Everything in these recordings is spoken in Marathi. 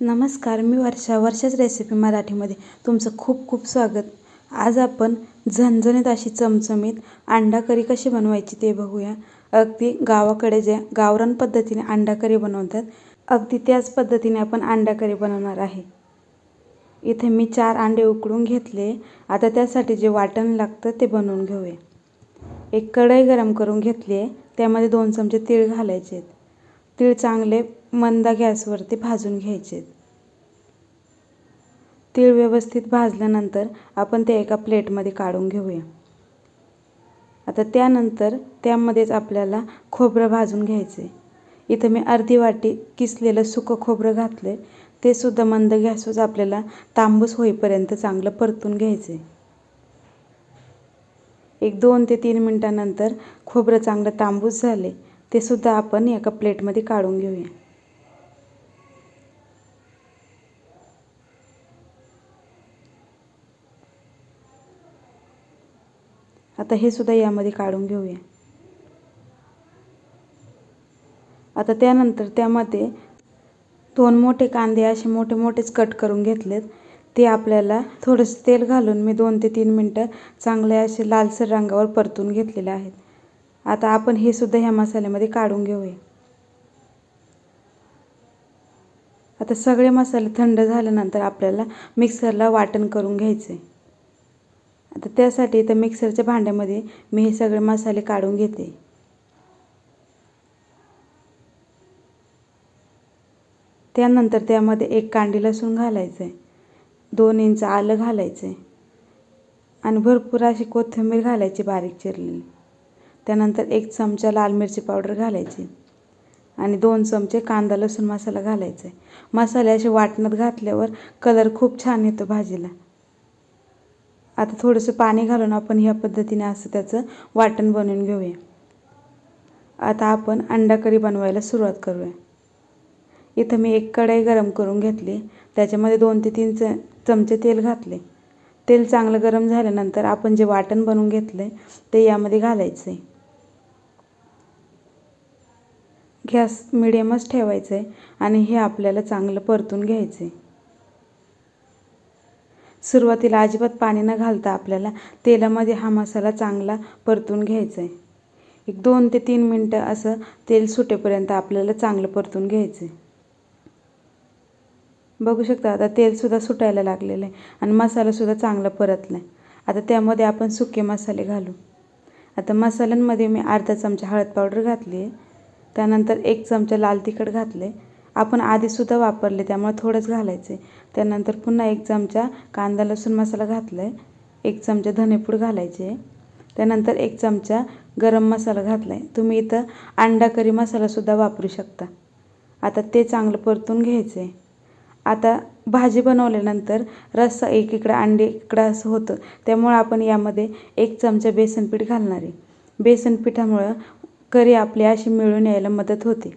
नमस्कार मी वर्षा वर्षाच रेसिपी मराठीमध्ये. तुमचं खूप खूप स्वागत. आज आपण झणझणीत अशी चमचमीत अंडा करी कशी बनवायची ते बघूया. अगदी गावाकडे जे गावरान पद्धतीने अंडा करी बनवतात अगदी त्याच पद्धतीने आपण अंडा करी बनवणार आहे. इथे मी चार अंडे उकडून घेतले. आता त्यासाठी जे वाटण लागतं ते बनवून घेऊया. एक कढई गरम करून घेतली आहे. त्यामध्ये दोन चमचे तीळ घालायचे आहेत. तीळ चांगले मंद गॅसवरती भाजून घ्यायचे. तीळ व्यवस्थित भाजल्यानंतर आपण ते एका प्लेटमध्ये काढून घेऊया. आता त्यानंतर त्यामध्येच आपल्याला खोबरं भाजून घ्यायचे. इथं मी अर्धी वाटी किसलेलं सुकं खोबरं घातलं आहे ते सुद्धा मंद गॅसवर आपल्याला तांबूस होईपर्यंत चांगलं परतून घ्यायचे. एक दोन ते तीन मिनटानंतर खोबरं चांगलं तांबूस झाले ते सुद्धा आपण एका प्लेटमध्ये काढून घेऊया. आता हे सुद्धा यामध्ये काढून घेऊया. आता त्यानंतर त्यामध्ये दोन मोठे कांदे असे मोठे मोठेच कट करून घेतलेत. ते आपल्याला थोडंसं तेल घालून मी दोन ते तीन मिनटं चांगले असे लालसर रंगावर परतून घेतलेले आहेत. आता आपण हे सुद्धा ह्या मसाल्यामध्ये काढून घेऊया. आता सगळे मसाले थंड झाल्यानंतर आपल्याला मिक्सरला वाटण करून घ्यायचे. आता त्यासाठी इथं मिक्सरच्या भांड्यामध्ये मी हे सगळे मसाले काढून घेते. त्यानंतर त्यामध्ये एक कांडी लसूण घालायचं आहे दोन इंच आलं घालायचं आहे आणि भरपूर अशी कोथिंबीर घालायची बारीक चिरलेली. त्यानंतर एक चमचा लाल मिरची पावडर घालायची. आणि दोन चमचे कांदा लसूण मसाला घालायचा आहे मसाले असे वाटणात घातल्यावर कलर खूप छान येतो भाजीला. आता थोडंसं पाणी घालून आपण ह्या पद्धतीने असं त्याचं वाटण बनवून घेऊया. आता आपण अंडा करी बनवायला सुरुवात करूया. इथं मी एक कढई गरम करून घेतली. त्याच्यामध्ये दोन ते तीन च चमचे तेल घातले. तेल चांगलं गरम झाल्यानंतर आपण जे वाटण बनवून घेतलं आहे ते यामध्ये घालायचं आहे गॅस मिडियमच ठेवायचं आहे आणि हे आपल्याला चांगलं परतून घ्यायचं आहे सुरुवातीला अजिबात पाणी न घालता आपल्याला तेलामध्ये हा मसाला चांगला परतून घ्यायचा आहे एक दोन ते तीन मिनटं असं तेल सुटेपर्यंत आपल्याला चांगलं परतून घ्यायचं आहे बघू शकता आता तेलसुद्धा सुटायला लागलेलं आहे आणि मसालासुद्धा चांगला परतला आहे आता त्यामध्ये आपण सुके मसाले घालू. आता मसाल्यांमध्ये मी अर्धा चमचा हळद पावडर घातली आहे त्यानंतर एक चमचा लाल तिखट घातले आपण आधीसुद्धा वापरले त्यामुळे थोडंच घालायचे त्यानंतर पुन्हा एक चमचा कांदा लसूण मसाला घातला आहे एक चमचा धनेपूड घालायचे त्यानंतर एक चमचा गरम मसाला घातला आहे तुम्ही इथं अंडा करी मसालासुद्धा वापरू शकता. आता ते चांगलं परतून घ्यायचं आहे आता भाजी बनवल्यानंतर रस्सा एक इकडं अंडे इकडं असं होतं. त्यामुळं आपण यामध्ये एक चमचा बेसनपीठ घालणार आहे. बेसन पिठामुळं करी आपली अशी मिळून यायला मदत होते.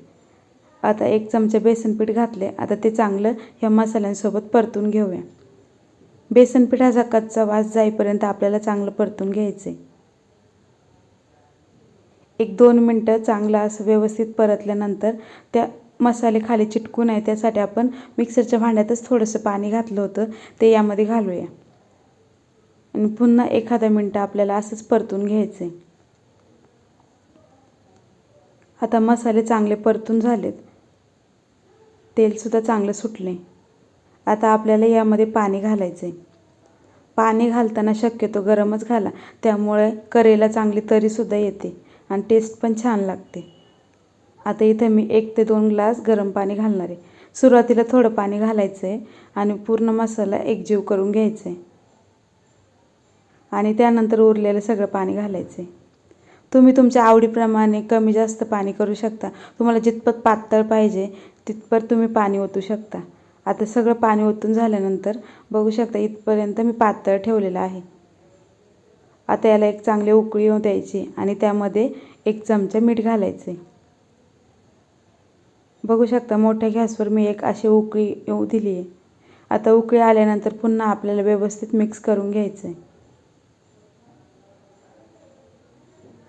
आता एक चमचा बेसनपीठ घातले. आता ते चांगलं ह्या मसाल्यांसोबत परतून घेऊया. बेसनपीठाचा कच्चा वास जाईपर्यंत आपल्याला चांगलं परतून घ्यायचं आहे एक दोन मिनटं चांगलं असं व्यवस्थित परतल्यानंतर त्या मसाले खाली चिटकू नये. त्यासाठी आपण मिक्सरच्या भांड्यातच थोडंसं पाणी घातलं होतं. ते यामध्ये घालूया. आणि पुन्हा एखादा मिनटं आपल्याला असंच परतून घ्यायचं आहे आता मसाले चांगले परतून झालेत. तेलसुद्धा चांगलं सुटले आता आपल्याला यामध्ये पाणी घालायचं आहे पाणी घालताना शक्यतो गरमच घाला. त्यामुळे करेला चांगली तरीसुद्धा येते आणि टेस्ट पण छान लागते. आता इथं मी एक ते दोन ग्लास गरम पाणी घालणार आहे. सुरुवातीला थोडं पाणी घालायचं आहे आणि पूर्ण मसाला एकजीव करून घ्यायचं आहे आणि त्यानंतर उरलेलं सगळं पाणी घालायचं आहे तुम्ही तुमच्या आवडीप्रमाणे कमी जास्त पाणी करू शकता. तुम्हाला जितपत पातळ पाहिजे तिथपर तुम्ही पाणी ओतू शकता. आता सगळं पाणी ओतून झाल्यानंतर बघू शकता इथपर्यंत मी पातळ ठेवलेलं आहे. आता याला एक चांगली उकळी येऊ द्यायची आणि त्यामध्ये एक चमचा मीठ घालायचं. आहे बघू शकता मोठ्या गॅसवर मी एक अशी उकळी येऊ दिली आहे आता उकळी आल्यानंतर पुन्हा आपल्याला व्यवस्थित मिक्स करून घ्यायचं आहे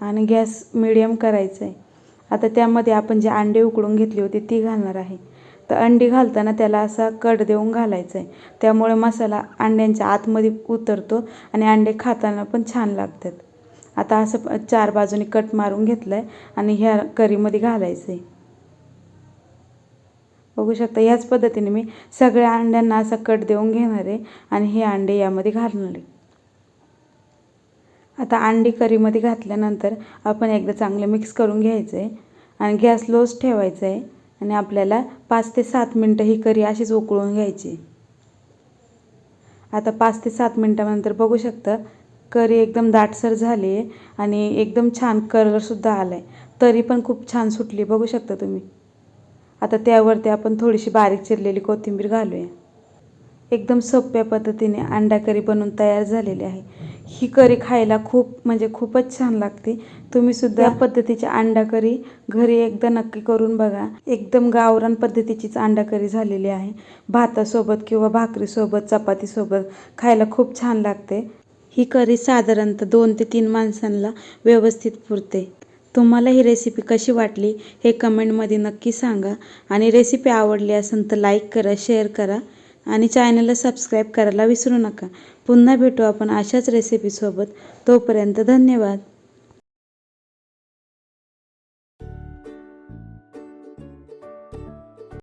आणि गॅस मिडियम करायचं आहे आता त्यामध्ये आपण जे अंडे उकडून घेतली होती ती घालणार आहे. तर अंडी घालताना त्याला असा कट देऊन घालायचं आहे त्यामुळे मसाला अंड्यांच्या आतमध्ये उतरतो आणि अंडे खाताना पण छान लागतात. आता असं प- चार बाजूनी कट मारून घेतलं आहे आणि ह्या करीमध्ये घालायचं आहे बघू शकता ह्याच पद्धतीने मी सगळ्या अंड्यांना असा कट देऊन घेणार आहे आणि हे अंडे यामध्ये घालणार आहे. आता अंडी करीमध्ये घातल्यानंतर आपण एकदा चांगलं मिक्स करून घ्यायचं आहे आणि गॅस लोच ठेवायचा आहे आणि आपल्याला पाच ते सात मिनटं ही करी अशीच उकळून घ्यायची. आता पाच ते सात मिनटानंतर बघू शकता करी एकदम दाटसर झाली आहे आणि एकदम छान कलरसुद्धा आला आहे तरी पण खूप छान सुटली बघू शकता तुम्ही. आता त्यावरती आपण थोडीशी बारीक चिरलेली कोथिंबीर घालूया. एकदम सोप्या पद्धतीने अंडा करी बनवून तयार झालेली आहे. ही करी खायला खूप म्हणजे खूपच छान लागते. तुम्ही सुद्धा या. पद्धतीची अंडा करी घरी एकदा नक्की करून बघा. एकदम गावरान पद्धतीचीच अंडा करी झालेली आहे. भातासोबत किंवा भाकरीसोबत चपातीसोबत खायला खूप छान लागते. ही करी साधारणतः दोन ते तीन माणसांना व्यवस्थित पुरते. तुम्हाला ही रेसिपी कशी वाटली हे कमेंटमध्ये नक्की सांगा. आणि रेसिपी आवडली असेल तर लाईक करा शेअर करा. आणि चॅनलला सबस्क्राईब करायला विसरू नका. पुन्हा भेटू आपण अशाच रेसिपीसोबत तोपर्यंत धन्यवाद.